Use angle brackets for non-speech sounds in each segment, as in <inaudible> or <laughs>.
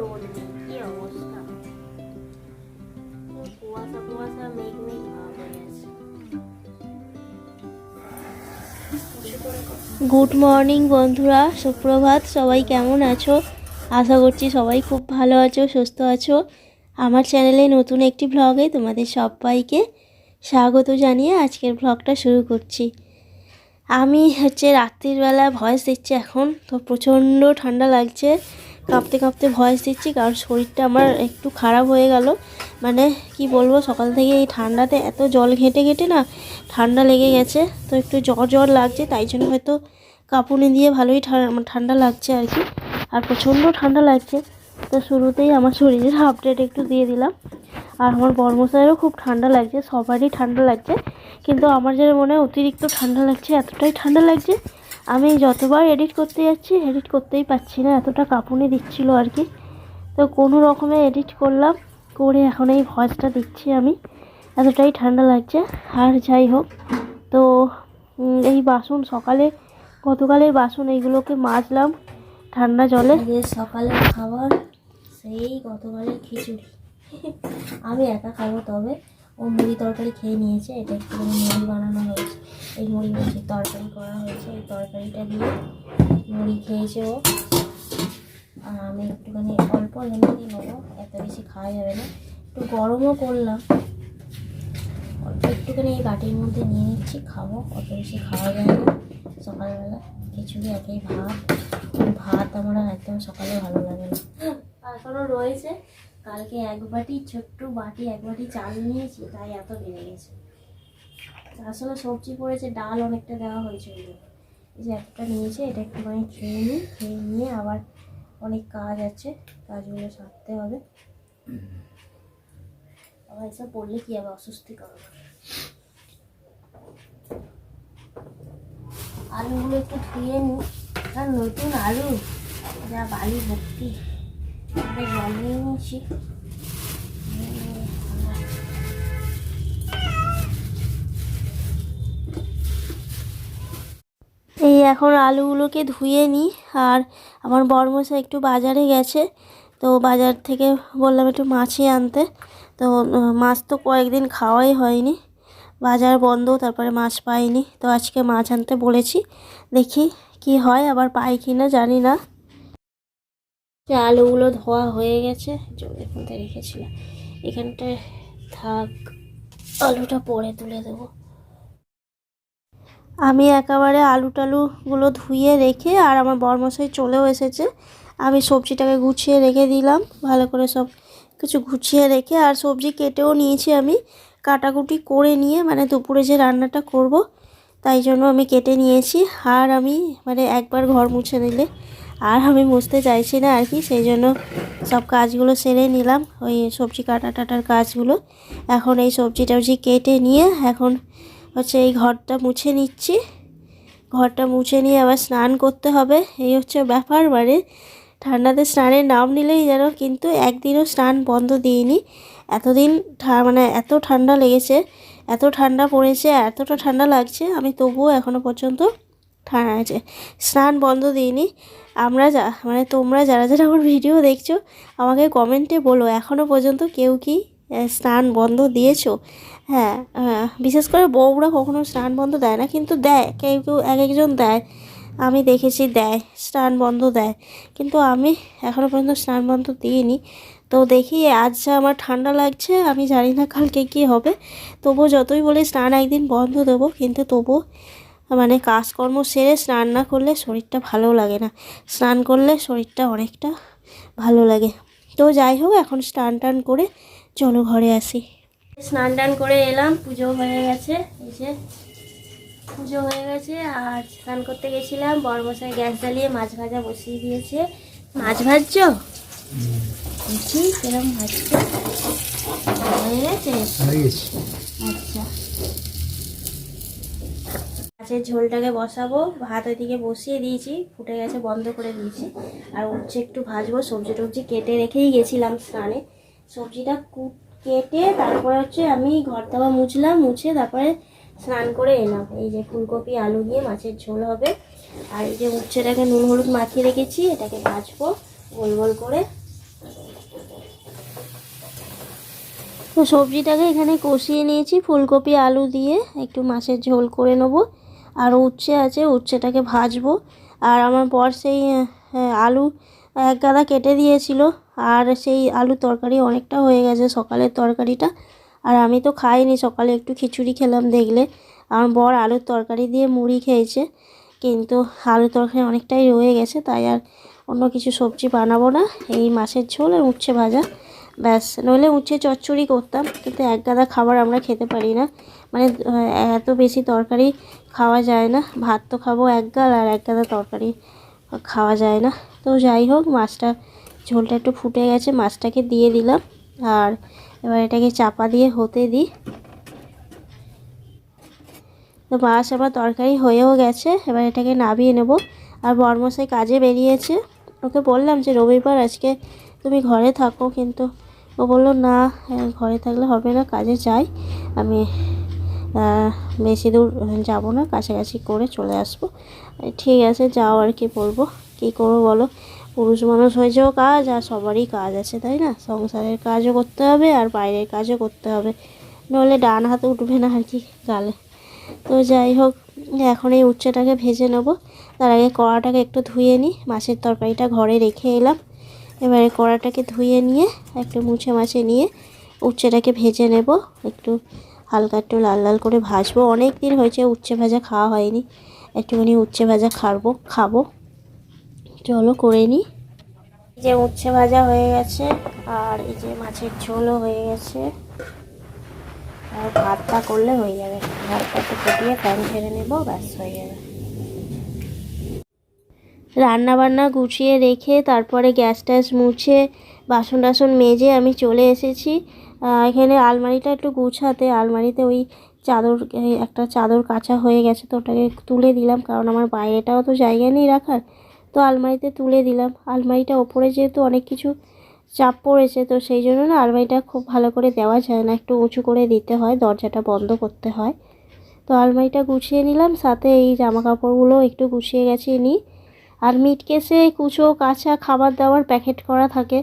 রোদ নেই কি অবস্থা কুয়াশা কুয়াশা মেঘ মেঘ ভাব হয়ে আছে গুড মর্নিং বন্ধুরা। সুপ্রভাত। সবাই কেমন আছো? আশা করছি সবাই খুব ভালো আছো, সুস্থ আছো। আমার চ্যানেলে নতুন একটি ভ্লগে তোমাদের সবাইকে স্বাগত জানিয়ে আজকের ভ্লগটা শুরু করছি। আমি হচ্ছে রাত্রিবেলা ভয়েস দিচ্ছি এখন। তো প্রচণ্ড ঠান্ডা লাগছে। কাঁপতে কাঁপতে ভয়েস দিচ্ছি, কারণ শরীরটা আমার একটু খারাপ হয়ে গেল। মানে কি বলব, সকাল থেকে এই ঠান্ডাতে এত জল ঘেঁটে ঘেঁটে না ঠান্ডা লেগে গেছে। তো একটু জ্বর জ্বর লাগছে, তাই জন্য হয়তো কাঁপুনি দিয়ে ভালোই ঠান্ডা লাগছে আর কি। আর প্রচণ্ড ঠান্ডা লাগছে। তো শুরুতেই আমার শরীরের আপডেট একটু দিয়ে দিলাম। আর আমার বর্মশাইয়েরও খুব ঠান্ডা লাগছে, সবারই ঠান্ডা লাগছে। কিন্তু আমার যেন মনে হয় অতিরিক্ত ঠান্ডা লাগছে, এতটাই ঠান্ডা লাগছে আমি যতবার এডিট করতে যাচ্ছি এডিট করতেই পারছি না। এতটা কাঁপুনি দিচ্ছিল আর কি। তো কোনো রকমে এডিট করলাম, করে এখন এই ভয়েসটা দিচ্ছি আমি। এতটাই ঠান্ডা লাগছে। আর যাই হোক, তো এই বাসন সকালে, গতকালের বাসন এইগুলোকে মাজলাম ঠান্ডা জলে। সকালে খাবার, সেই গতকালের খিচুড়ি। <laughs> আমি একা খাব তবে। ও মুড়ি তরকারি খেয়ে নিয়েছে, এটা একটু মুড়ি বানানো হয়েছে। এই মুড়ি বলছি তরকারি করা হয়েছে, এই তরকারিটা দিয়ে মুড়ি খেয়েছে ও। আর আমি একটুখানি অল্প দিয়ে নেব, এত বেশি খাওয়া যাবে না। একটু গরমও করলাম। অল্প একটুখানি এই বাটির মধ্যে নিয়ে নিচ্ছি, খাব, অত বেশি খাওয়া যায় না। সকালবেলা খিচুড়ি, একেই ভাত। ভাত আমার একদম সকালে ভালো লাগে না। এখনও রয়েছে। কালকে এক বাটি ছোট্ট বাটি, এক বাটি চাল নিয়েছি, তাই এত বেড়ে গেছে। আসলে সবজি পড়েছে, ডাল অনেকটা দেওয়া হয়েছে ওই এই যে একটা নিয়েছে, এটা একটুখানি খেয়ে নিই, খেয়ে নিয়ে আবার অনেক কাজ আছে, কাজগুলো সারতে হবে। আবার এসব পড়লে কি আবার অস্বস্তি করবে আলুগুলো একটু ধুয়ে নিই, আর নতুন আলু, যা বালি ভর্তি। এই এখন আলুগুলোকে ধুয়ে নিই, আর আমার বরমশা একটু বাজারে গেছে, তো বাজার থেকে বললাম একটু মাছই আনতে। তো মাছ তো কয়েকদিন খাওয়াই হয়নি, বাজার বন্ধ, তারপরে মাছ পাইনি। তো আজকে মাছ আনতে বলেছি, দেখি কি হয়, আবার পাই কি না জানি না। যে আলুগুলো ধোয়া হয়ে গেছে জলের মধ্যে রেখেছিলাম। এখানটায় থাক, আলুটা পরে তুলে দেবো। আমি একেবারে আলু টালুগুলো ধুয়ে রেখে, আর আমার বরমশাই চলেও এসেছে। আমি সবজিটাকে গুছিয়ে রেখে দিলাম, ভালো করে সব কিছু গুছিয়ে রেখে, আর সবজি কেটেও নিয়েছি আমি। কাটাকুটি করে নিয়ে মানে দুপুরে যে রান্নাটা করব, তাই জন্য আমি কেটে নিয়েছি। আর আমি মানে একবার ঘর মুছে নিলে আর আমি বুঝতে চাইছি না আর কি, সেই জন্য সব কাজগুলো সেরে নিলাম। ওই সবজি কাটা টাটার কাজগুলো। এখন এই সবজি টবজি কেটে নিয়ে এখন হচ্ছে এই ঘরটা মুছে নিচ্ছি। ঘরটা মুছে নিয়ে আবার স্নান করতে হবে। এই হচ্ছে ব্যাপার মানে ঠান্ডাতে স্নানের নাম নিলেই যেন কিন্তু একদিনও স্নান বন্ধ দিইনি। এতদিন মানে এত ঠান্ডা লেগেছে, এত ঠান্ডা পড়েছে এতটা ঠান্ডা লাগছে, আমি তবুও এখনও পর্যন্ত ঠান্ডা আছে। স্নান বন্ধ দিইনি। আমরা যা মানে তোমরা যারা যারা আমার ভিডিও দেখছ আমাকে কমেন্টে বলো এখনও পর্যন্ত কেউ কি স্নান বন্ধ দিয়েছ? হ্যাঁ হ্যাঁ, বিশেষ করে বউরা কখনো স্নান বন্ধ দেয় না কিন্তু দেয় কেউ কেউ এক একজন দেয়। আমি দেখেছি দেয় স্নান বন্ধ দেয়। কিন্তু আমি এখনও পর্যন্ত স্নান বন্ধ দিইনি। তো দেখি আজ আমার ঠান্ডা লাগছে আমি জানি না কালকে কী হবে। তবুও যতই বলি স্নান একদিন বন্ধ দেবো কিন্তু তবুও মানে কাজকর্ম সেরে স্নান না করলে শরীরটা ভালো লাগে না। স্নান করলে শরীরটা অনেকটা ভালো লাগে। তো যাই হোক এখন স্নান টান করে চলো ঘরে আসি। স্নান টান করে এলাম পুজো হয়ে গেছে। এই যে পুজো হয়ে গেছে আর স্নান করতে গেছিলাম। বড়মশাই গ্যাস জ্বালিয়ে মাছ ভাজা বসিয়ে দিয়েছে। মাছ ভাজছ? দেখি কিরম ভাজছো? হয়ে গেছে। আচ্ছা। মাছের ঝোলটাকে বসাবো, ভাত ওইদিকে বসিয়ে দিয়েছি, ফুটে গেছে, বন্ধ করে দিয়েছি। আর উচ্ছে একটু ভাজবো, সবজি টবজি কেটে রেখেই গেছিলাম স্নানে। সবজিটা কু- কেটে তারপরে হচ্ছে আমি ঘর দাওয়া মুছলাম, মুছে তারপরে স্নান করে এলাম। এই যে ফুলকপি, আলু দিয়ে মাছের ঝোল হবে। আর এই যে উচ্ছেটাকে নুন হলুদ মাখিয়ে রেখেছি, এটাকে ভাজবো, গোল গোল করে। তো সবজিটাকে এখানে কষিয়ে নিয়েছি, ফুলকপি, আলু দিয়ে একটু মাছের ঝোল করে নেব। আর উচ্ছে আছে, উচ্ছেটাকে ভাজবো। আর আমার বর সেই আলু এক গাদা কেটে দিয়েছিল। আর সেই আলু তরকারি অনেকটা হয়ে গেছে সকালের তরকারিটা। আর আমি তো খাইনি, সকালে একটু খিচুড়ি খেলাম দেখলে। আমার বর আলুর তরকারি দিয়ে মুড়ি খেয়েছে। কিন্তু আলু তরকারি অনেকটাই রয়ে গেছে, তাই আর অন্য কিছু সবজি বানাবো না। এই মাছের ঝোল আর উচ্ছে ভাজা। ব্যাস, নইলে উচ্ছে চচ্চড়ি করতাম। কিন্তু এক গাদা খাবার আমরা খেতে পারি না। মানে এত বেশি তরকারি খাওয়া যায় না। ভাত তো খাব এক গাল আর এক গাদা তরকারি খাওয়া যায় না। তো যাই হোক, মাছটা, ঝোলটা একটু ফুটে গেছে, মাছটাকে দিয়ে দিলাম। আর এবার এটাকে চাপা দিয়ে হতে দিই। তো মাছ আবার তরকারি হয়েও গেছে, এবার এটাকে নামিয়ে নেব। আর বরমশাই কাজে বেরিয়েছে। ওকে বললাম যে, রবিবার আজকে তুমি ঘরে থাকো। কিন্তু ও বলল, না ঘরে থাকলে হবে না, কাজে যাই। আমি বেশি দূর যাব না, কাছাকাছি করে চলে আসব। ঠিক আছে, যাও আর কি বলব, কী করব বলো? পুরুষ মানুষ হয়েছেও কাজ, আর সবারই কাজ আছে, তাই না? সংসারের কাজও করতে হবে, আর বাইরের কাজও করতে হবে। নইলে ডান হাতে উঠবে না আর কি গালে। তো যাই হোক, এখন এই উচ্ছেটাকে ভেজে নেব। তার আগে কড়াটাকে একটু ধুয়ে নিই, মাছের তরকারিটা ঘরে রেখে এলাম। এবারে কড়াটাকে ধুয়ে নিয়ে, একটু মুছে মাছে নিয়ে উচ্ছেটাকে ভেজে নেব। একটু হালকা একটু লাল লাল করে ভাজবো। অনেক দিন হয়েছে উচ্ছে ভাজা খাওয়া হয়নি। একটুখানি উচ্ছে ভাজা খাব খাব। চলো করে নিই। যে উচ্ছে ভাজা হয়ে গেছে আর এই যে মাছের ঝোলও হয়ে গেছে। আর ভাতটা করলে হয়ে যাবে। ভাতটা একটু ফুটিয়ে ছেড়ে নেব, ব্যাস হয়ে যাবে। রান্না বান্না গুছিয়ে রেখে তারপরে গ্যাস ট্যাস মুছে বাসন টাসন মেজে আমি চলে এসেছি। এখানে আলমারিটা একটু গুছাতে, আলমারিতে ওই চাদর একটা চাদর কাঁচা হয়ে গেছে তো ওটাকে তুলে দিলাম, কারণ আমার বাইরেটাও তো জায়গা নেই রাখার। তো আলমারিতে তুলে দিলাম। আলমারিটা ওপরে যেহেতু অনেক কিছু চাপ পড়েছে, তো সেই জন্য না আলমারিটা খুব ভালো করে দেওয়া যায় না, একটু উঁচু করে দিতে হয়, দরজাটা বন্ধ করতে হয়। তো আলমারিটা গুছিয়ে নিলাম, সাথে এই জামা কাপড়গুলো একটু গুছিয়ে গেছে নিই। আর মিট কেসে কুচো কাঁচা খাবার দাবার প্যাকেট করা থাকে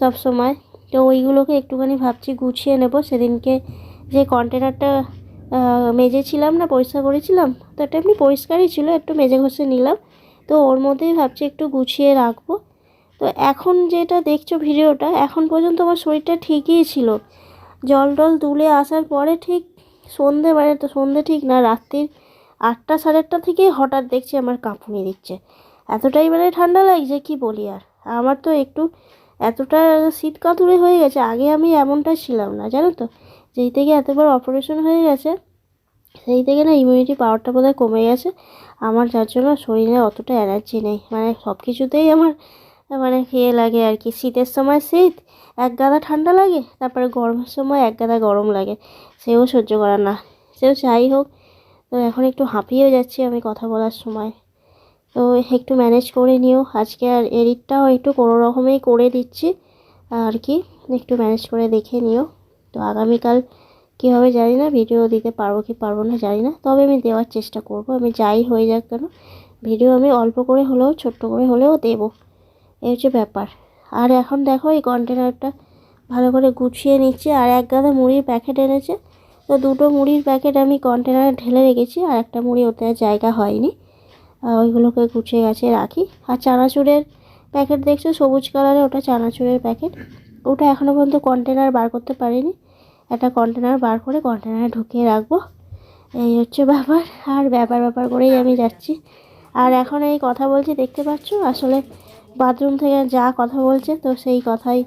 সব সময়। তো ওইগুলোকে একটুখানি ভাবছি গুছিয়ে নেব। সেদিনকে যে কন্টেনারটা মেজেছিলাম না, পরিষ্কার করেছিলাম, তো এটা এমনি পরিষ্কারই ছিল, একটু মেজে ঘষে নিলাম। তো ওর মধ্যেই ভাবছি একটু গুছিয়ে রাখব। তো এখন যেটা দেখছ ভিডিওটা, এখন পর্যন্ত আমার শরীরটা ঠিকই ছিল। জল টল তুলে আসার পরে ঠিক সন্ধে মানে তো সন্ধে ঠিক না, রাত্রির আটটা সাড়ে আটটা থেকেই হঠাৎ দেখছি আমার কাঁপুনি দিচ্ছে। এতটাই মানে ঠান্ডা লাগছে, কি বলি আর? আমার তো একটু এতটা শীত কাতুরে হয়ে গেছে, আগে আমি এমনটা ছিলাম না, জানো তো? যেই থেকে এতবার অপারেশন হয়ে গেছে, সেই থেকে না ইমিউনিটি পাওয়ারটা বোধহয় কমে গেছে। আমার যার জন্য শরীরে অতটা এনার্জি নেই মানে সব কিছুতেই আমার মানে ইয়ে লাগে আর কি। শীতের সময় শীত, এক গাদা ঠান্ডা লাগে, তারপরে গরমের সময় এক গাদা গরম লাগে, সেও সহ্য করা না। সেও যাই হোক, তো এখন একটু হাঁপিয়েও যাচ্ছি আমি কথা বলার সময়। তো একটু ম্যানেজ করে নিও। আজকে আর এডিটটাও একটু কোনো রকমেই করে দিচ্ছি। আর কি, একটু ম্যানেজ করে দেখে নিও। তো আগামীকাল কীভাবে জানি না ভিডিও দিতে পারব কি পারব না জানি না। তবে আমি দেওয়ার চেষ্টা করব, আমি যাই হয়ে যাক কেন। ভিডিও আমি অল্প করে হলেও, ছোট্ট করে হলেও দেবো। এই হচ্ছে ব্যাপার। আর এখন দেখো, এই কন্টেনারটা ভালো করে গুছিয়ে নিচ্ছে। আর এক গাদা মুড়ির প্যাকেট এনেছে। তো দুটো মুড়ির প্যাকেট আমি কন্টেনারে ঢেলে রেখেছি। আর একটা মুড়ি ওতে জায়গা হয়নি। ওইগুলোকে গুছিয়ে গাছিয়ে রাখি। আর চানাচুরের প্যাকেট দেখছ? সবুজ কালারের ওটা চানাচুরের প্যাকেট ওটা এখনও পর্যন্ত কন্টেনার বার করতে পারিনি। একটা কন্টেনার বার করে কন্টেনারে ঢুকিয়ে রাখব। এই হচ্ছে ব্যাপার। আর ব্যাপার ব্যাপার করেই আমি যাচ্ছি। আর এখন এই কথা বলছি দেখতে পাচ্ছ? আসলে বাথরুম থেকে যা কথা বলছে তো সেই কথাই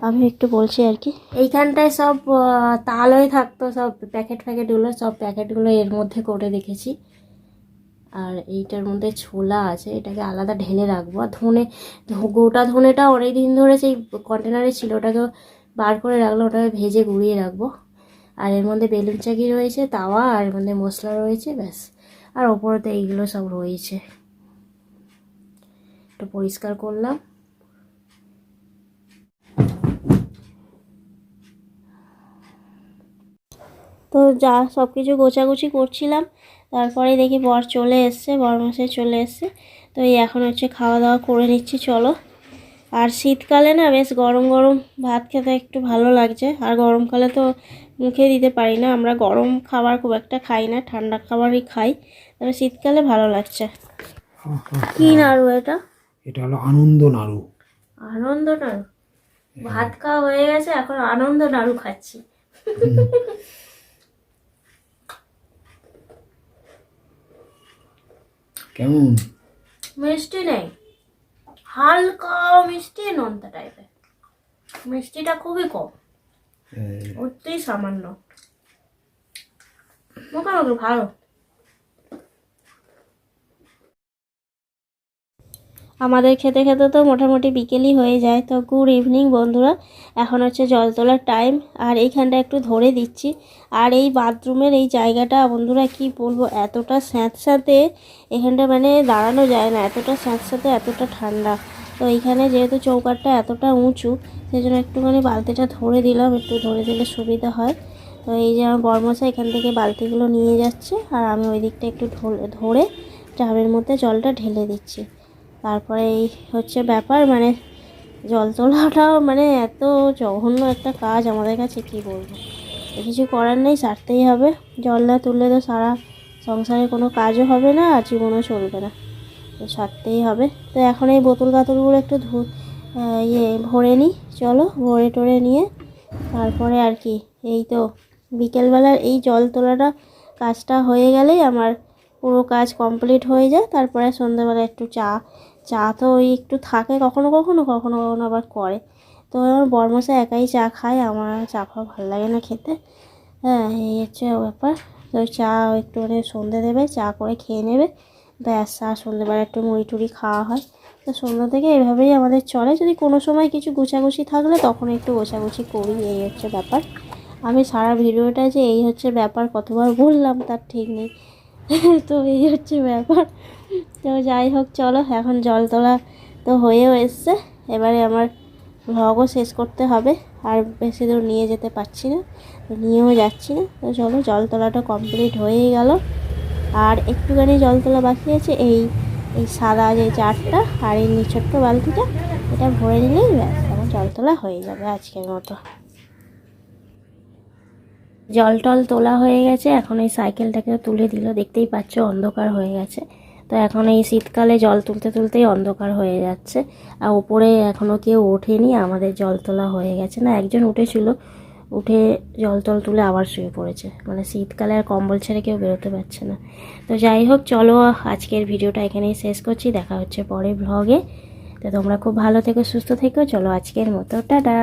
আমি একটু বলছি আর কি। এইখানটায় সব আহ, তাল হয়ে থাকতো সব প্যাকেট ফ্যাকেটগুলো সব প্যাকেটগুলো এর মধ্যে করে রেখেছি। আর এইটার মধ্যে ছোলা আছে, এটাকে আলাদা ঢেলে রাখব। আর ধনে, গোটা ধনেটা অনেক দিন ধরে সেই কন্টেনারে ছিল, ওটাকে বার করে রাখল ওটাকে ভেজে গুঁড়িয়ে রাখব। আর এর মধ্যে বেলুন চাকি রয়েছে, তাওয়া, আর এর মধ্যে মশলা রয়েছে, ব্যাস। আর ওপরেতে এইগুলো সব রয়েছে। একটু পরিষ্কার করলাম। তো যা সব কিছু গোছাগুছি করছিলাম। তারপরে দেখি বর চলে এসছে বর মশাই চলে এসছে। তো এই এখন হচ্ছে খাওয়া দাওয়া করে নিচ্ছি চলো। আর শীতকালে না বেশ গরম গরম ভাত খেতে একটু ভালো লাগছে। আর গরমকালে তো মুখে দিতে পারি না আমরা গরম খাবার খুব একটা খাই না ঠান্ডা খাবারই খাই। তবে শীতকালে ভালো লাগছে। কি নাড়ু এটা? এটা হলো আনন্দ নাড়ু। আনন্দ নাড়ু? ভাত খাওয়া হয়ে গেছে এখন আনন্দ নাড়ু খাচ্ছি। কেমন? মিষ্টি নেই। হালকা মিষ্টি নোনতা টাইপের মিষ্টিটা খুবই কম। এই, অতি সামান্য। মোটামুটি ভালো। আমাদের খেতে খেতে তো মোটামুটি বিকেলই হয়ে যায়। তো গুড ইভিনিং বন্ধুরা, এখন হচ্ছে জল তোলার টাইম আর এইখানটা একটু ধরে দিচ্ছি। আর এই বাথরুমের এই জায়গাটা বন্ধুরা কি বলব, এতটা স্যাঁতস্যাঁতে এখানটা মানে দাঁড়ানো যায় না। এতটা স্যাঁতস্যাঁতে এতটা ঠান্ডা। তো এইখানে যেহেতু চৌকাটটা এতটা উঁচু সেই জন্য একটুখানি বালতিটা ধরে দিলাম। একটু ধরে দিলে সুবিধা হয়। তো এই যে আমার বর্মশা এখান থেকে বালতিগুলো নিয়ে যাচ্ছে। আর আমি ওই দিকটা একটু ধরে ট্রামের মধ্যে জলটা ঢেলে দিচ্ছি। তারপরে এই হচ্ছে ব্যাপার মানে জল তোলাটাও মানে এত জঘন্য একটা কাজ আমাদের কাছে, কি বলব? কিছু করার নেই, সারতেই হবে। জল না তুললে তো সারা সংসারে কোনো কাজও হবে না, আর জীবনও চলবে না। তো সারতেই হবে। তো এখন এই বোতল কাতলগুলো একটু ধু ইয়ে ভরে নিই, চলো ভরে টরে নিয়ে তারপরে আর কি। এই তো বিকেলবেলার এই জল তোলাটা কাজটা হয়ে গেলেই আমার পুরো কাজ কমপ্লিট হয়ে যায়। তারপরে সন্ধ্যাবেলা একটু চা চা তো ওই একটু থাকে কখনো কখনো কখনো কখনো আবার করে। তো আমার বরমশা একাই চা খায়, আমার চা খাওয়া ভালো লাগে না খেতে। হ্যাঁ এই হচ্ছে ব্যাপার। তো চা একটু মানে সন্ধে দেবে, চা করে খেয়ে নেবে। ব্যাস, আর সন্ধ্যেবেলা একটু মুড়ি টুড়ি খাওয়া হয়। তো সন্ধ্যা থেকে এভাবেই আমাদের চলে। যদি কোনো সময় কিছু গোছাগুছি থাকলে তখন একটু গোছাগুছি করি, এই হচ্ছে ব্যাপার। আমি সারা ভিডিওটা যে এই হচ্ছে ব্যাপার কতবার বললাম, তার ঠিক নেই। <laughs> তো এই হচ্ছে ব্যাপার। তো যাই হোক, চলো, এখন জল তোলা তো হয়েও এসছে। এবারে আমার ভ্লগও শেষ করতে হবে। আর বেশি দূর নিয়ে যেতে পারছি না, নিয়েও যাচ্ছি না। তো চলো, জল তোলাটা কমপ্লিট হয়েই গেল। আর একটুখানি জল তোলা বাকি আছে, এই এই সাদা যে জারটা আর এই ছোট্ট বালতিটা, এটা ভরে নিলেই ব্যাস আমার জল তোলা হয়ে যাবে আজকের মতো। জল টল তোলা হয়ে গেছে, এখন এই সাইকেলটাকে তুলে দিল, দেখতেই পাচ্ছ, অন্ধকার হয়ে গেছে। তো এখন এই শীতকালে জল তুলতে তুলতেই অন্ধকার হয়ে যাচ্ছে। আর ওপরে এখনও কেউ ওঠেনি, আমাদের জল তোলা হয়ে গেছে। না, একজন উঠেছিল, উঠে জল টল তুলে আবার শুয়ে পড়েছে। মানে শীতকালে আর কম্বল ছেড়ে কেউ বেরোতে পারছে না। তো যাই হোক, চলো আজকের ভিডিওটা এখানেই শেষ করছি। দেখা হচ্ছে পরে ব্লগে তো তোমরা খুব ভালো থেকো, সুস্থ থেকো। চলো আজকের মতো। টাটা!